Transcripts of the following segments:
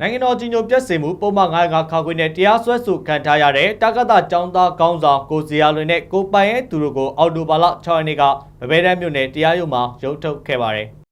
နိုင်ငံတော်ကြီးညိုပြတ်စင်မှုပုံမှန်900ခါခွေနဲ့တရားစွဲဆိုခံထားရတဲ့တက္ကသကျောင်းသားကောင်းဆောင်ကိုစီယာလွင်နဲ့ကိုပိုင်ရဲ့သူတို့ကိုအော်တိုဘာလ6ရက်နေ့ကဗဘဲတန်းမြို့နယ်တရားရုံးမှာရုံးထုတ်ခဲ့ပါတယ်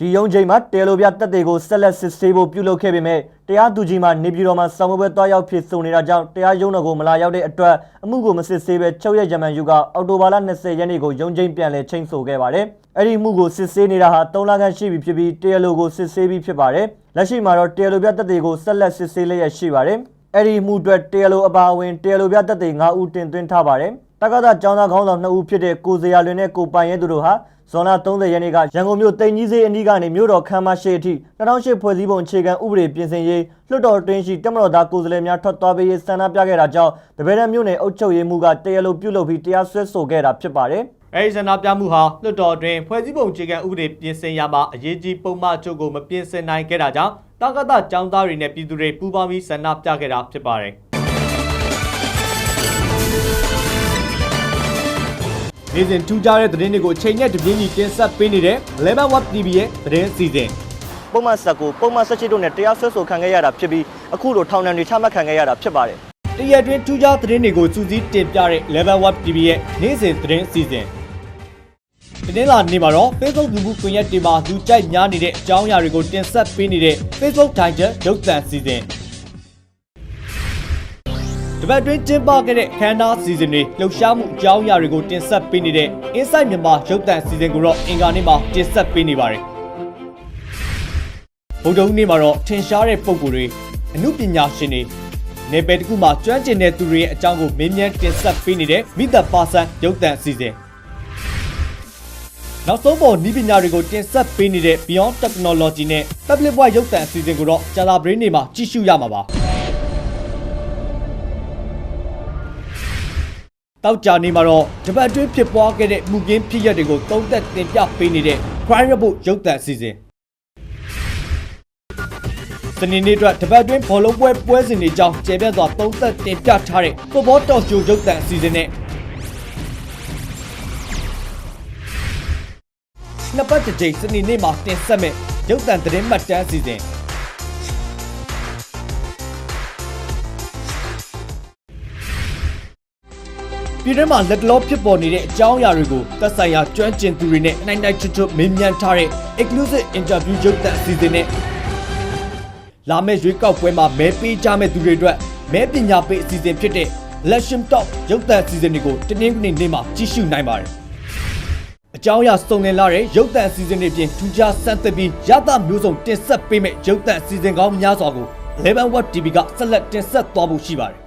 ဒီယုံချိန်မှာတဲလိုပြတက်တွေကိုဆက်လက်စစ်ဆေးဖို့ပြုလုပ်ခဲ့ပေမဲ့တရားသူကြီးမှနေပြည်တော်မှာဆောင်ပွဲတွားရောက်ဖြစ်ဆိုနေတာကြောင့်တရားရုံးတော်ကိုမလာရောက်တဲ့အတွက်အမှုကိုမစစ်ဆေးဘဲချုပ်ရက်ဂျမန်ယူကအော်တိုဘာလ20ရက်နေ့ကိုယုံချိန်ပြန်လည်ချိန်ဆိုခဲ့ပါတယ်။အဲ့ဒီမှုကိုစစ်ဆေးနေတာဟာ3လခန့်ရှိပြီဖြစ်ပြီးတရားလိုကိုစစ်ဆေးပြီးဖြစ်ပါတယ်။လက်ရှိမှာတော့တရားလိုပြတက်တွေကိုဆက်လက်စစ်ဆေးလျက်ရှိပါတယ်။အဲ့ဒီမှုအတွက်တရားလိုအပါအဝင်တရားလိုပြတက်တွေ9ဦးတင်သွင်းထားပါတယ်။တက္ကသကျောင်းသားခေါင်းဆောင်2ဦးဖြစ်တဲ့ကိုစရာလွင်နဲ့ကိုပိုင်ရဲသူတို့ဟာ ဇွန်လ30ရက်နေ့ကရန်ကုန်မြို့တိန်ကြီးစေးအနီးကနေမြို့တော်ခမ်းမရှိအထိ2008ဖွဲ့စည်းပုံအခြေခံဥပဒေပြင်ဆင်ရေးလွှတ်တော်တွင်းရှိတက်မတော်သားကိုယ်စားလှယ်များထွက်သွားပေးရေးဆန္ဒပြခဲ့တာကြောင့်တပည့်တော်မြို့နယ်အုပ်ချုပ်ရေးမှူးကတရားလိုပြုလုပ်ပြီးတရားစွဲဆိုခဲ့တာဖြစ်ပါတယ်။အဲဒီဆန္ဒပြမှုဟာလွှတ်တော်အတွင်းဖွဲ့စည်းပုံအခြေခံဥပဒေပြင်ဆင်ရမှာအရေးကြီးပုံမှန်ချုပ်ကိုမပြင်ဆင်နိုင်ခဲ့တာကြောင့်တက္ကသကျောင်းသားတွေနဲ့ပြည်သူတွေပူးပေါင်းပြီးဆန္ဒပြခဲ့တာဖြစ်ပါတယ် နေ့စဉ်ထူးခြားတဲ့သတင်းတွေကိုအချိန်နဲ့တပြေးညီတင်ဆက်ပေးနေတဲ့ Lemon Web TV ရဲ့သတင်းအစီအစဉ်ပုံမှန်ဆက်ကိုပုံမှန်ဆက်ချစ်တို့နဲ့တရားစွဲဆိုခံခဲ့ရတာဖြစ်ပြီးအခုလိုထောင်ဒဏ်တွေချမှတ်ခံခဲ့ရတာဖြစ်ပါတယ်တရက်တွင်ထူးခြားသတင်းတွေကိုစူးစီးတင်ပြတဲ့ Level Web TV ရဲ့နေ့စဉ်သတင်းအစီအစဉ်ဒီနေ့လာနေ့မှာတော့ Facebook လူမှုကွန်ရက်တွေမှာလူကြိုက်များနေတဲ့အကြောင်းအရာတွေကိုတင်ဆက်ပေးနေတဲ့ Facebook Tiger ရုပ်သံအစီအစဉ် တပတ်တွင်းကျင်းပခဲ့တဲ့ခန်းနာစီစဉ်တွေလှုပ်ရှားမှုအကြောင်းအရာတွေကိုတင်ဆက်ပေးနေတဲ့ Inside မြန်မာရုပ်သံအစီအစဉ်ကိုတော့အင်ကာနေ့မှာတင်ဆက်ပေးနေပါတယ်ဗုဒ္ဓဟူးနေ့မှာတော့ထင်ရှားတဲ့ပုံကိုယ်တွေအမှုပညာရှင်တွေနေပယ်တစ်ခုမှာကျွမ်းကျင်တဲ့သူတွေရဲ့အကြောင်းကိုမင်းမြန်းတင်ဆက်ပေးနေတဲ့မိသက်ပါဆန်ရုပ်သံအစီအစဉ်နောက်ဆုံးပေါ်ဤပညာတွေကိုတင်ဆက်ပေးနေတဲ့ Beyond Technology နဲ့ Public Voice ရုပ်သံအစီအစဉ်ကိုတော့ကြာလာပရင်းနေမှာကြည့်ရှုရမှာပါ တောက်ကြနေမှာတော့တပတ်အတွင်းဖြစ်ပွားခဲ့တဲ့မှုကင်းဖြစ်ရပ်တွေကိုသုံးသက်တင်ပြပေးနေတဲ့ Crime Report ရုပ်သံအစီအစဉ်စနေနေ့အတွက်တပတ်အတွင်းဘောလုံးပွဲပွဲစဉ်တွေကြောင်းကျေပြတ်စွာသုံးသက်တင်ပြထားတဲ့ဖုတ်ဘောတော်ရှိုရုပ်သံအစီအစဉ်နဲ့နှစ်ပတ်တစ်ကြိမ်စနေနေ့မှာတင်ဆက်မဲ့ရုပ်သံသတင်းမှတ်တမ်းအစီအစဉ် ပြည်တွင်းမှာလက်တလောဖြစ်ပေါ်နေတဲ့အကြောင်းအရာတွေကိုသက်ဆိုင်ရာကျွမ်းကျင်သူတွေနဲ့နိုင်နိုင်ချွတ်ချွတ်မေးမြန်းထားတဲ့ exclusive interview ရုပ်သံအစီအစဉ်နဲ့လာမယ့်ရွေးကောက်ပွဲမှာမဲပေးကြမဲ့သူတွေအတွက်မဲပညာပေးအစီအစဉ်ဖြစ်တဲ့ Election Talk ရုပ်သံအစီအစဉ်တွေကိုတင်းနှင်းကနေနေ့မှာကြည့်ရှုနိုင်ပါတယ်။အကြောင်းအရာစုံလင်လာတဲ့ရုပ်သံအစီအစဉ်တွေပြင်ထူးခြားစမ်းသပ်ပြီးရသမျိုးစုံတင်ဆက်ပေးမဲ့ရုပ်သံအစီအစဉ်ကောင်းများစွာကို Eleven Web TV ကဆက်လက်တင်ဆက်သွားဖို့ရှိပါတယ်